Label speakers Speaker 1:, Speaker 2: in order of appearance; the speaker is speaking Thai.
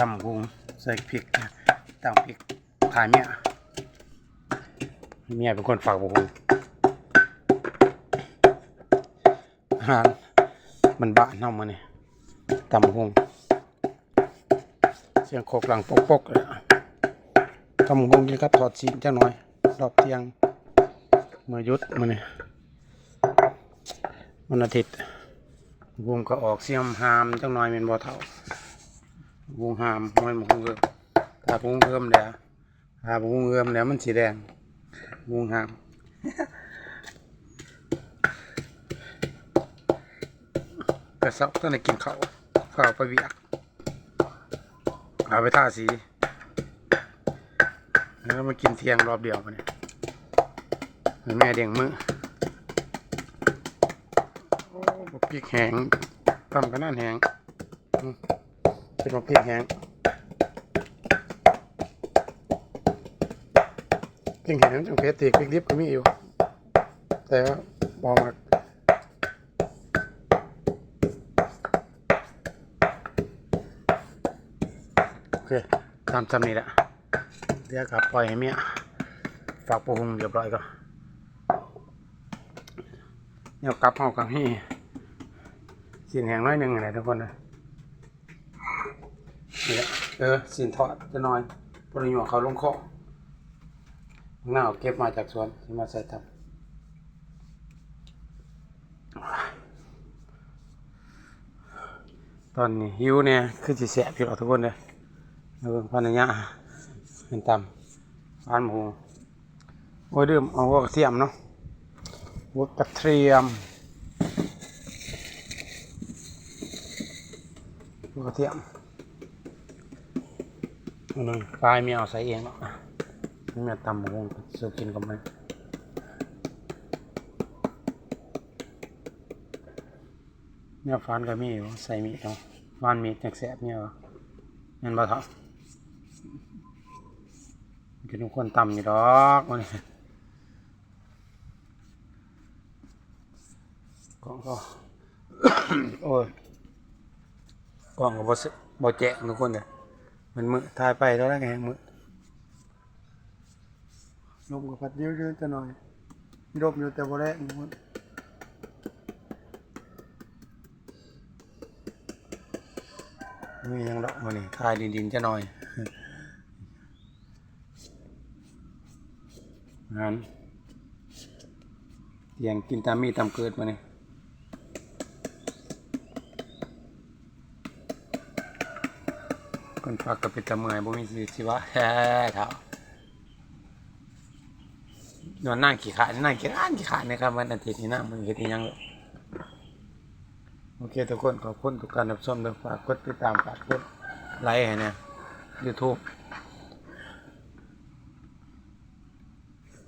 Speaker 1: ตำกุ้งใส่พริกตำพริกขายเมียเมียเป็นคนฝากบุงอาหารมันบ้านเน่ามาเนี่ยตำกุ้งเสียงโคกหลังปกๆเลยตำกุ้งกินครับถอดสีนจังหน่อยรอบเที่ยงมือยุดมาเนี่ยวันอาทิตย์กุ้งก็ออกเสียมหามจังหน่อยเป็นบ่อเท่า วงหามมันวงเอื้อมถ้าวงเอื้อมแล้วถ้าวงเอื้อมแล้วมันสีแดงวงหามกระซาะต้องได้กินข้าวข้าวไปเวียกเอาไปท่าสีแล้วมากินเที่ยงรอบเดียวมาเนี่ยแม่เดียงมือโอ้บกพริกแห้งตำกันนั่นแห้ง เป็นมะพริกแห้งพริกแห้งจังเพชรตีพริกดิบก็มีอยู่ แต่ว่าบอมักโอเคตามจำนี้แหละเดี๋ยวกลับปล่อยให้เมียฝากปูหุงเรียบร้อยก่อนเดี๋ยวกลับเฮากับพี่สินแห้งน้อยหนึ่งอะไรทุกคนเลย นี่แหละเออสินทอดจะน้อยปริญญาเขาลงคอหน้าเก็บมาจากสวนที่มาใส่ทับตอนนี้หิวเนี่ยคือสิแสบอยู่หรอกทุกคนเลยเออพันธุ์ยะเป็นตำร้านหมูโอ้ยดื่มเอาหัวกระเทียมเนาะหัวกระเทียมหัวกระเทียม นนึงปลายไม่เอาใส่เองหรอกนี่มาตำหมูซื้อกินกับมันเนี่ยฟานก็มีอยู่ใส่มีดเนาะฟานมีดจักแสบเนี่ยวะนั่นบ่เถอะกินทุกคนตำอยู่ดอกมันนี่กล่องก็โอ้ยกล่องก็บ่ซื้อบ่แจกทุกคนเลย มันมือถ่ายไปแล้วได้ไงมือลมกับพัดเยอะๆจะหน่อยลมอยู่แต่บ่แรงมันมีหยังดอกมานี่ถ่ายดินๆจะหน่อยงั้นเตียงกินตามมีตามเกิดมานี่ คนพักก็เป็นตะเมยบ่มีชีวิตชีวะแฮ่เท่านอนนั่งขี่ขานั่งขี่ขานขี่ขาดนะครับวันอาทิตย์นี้นะมึงเห็นยังเลยโอเคทุกคนขอบคุณทุกการรับชมด้วยฝากกดติดตามฝากกดไลค์ให้เนี่ย YouTube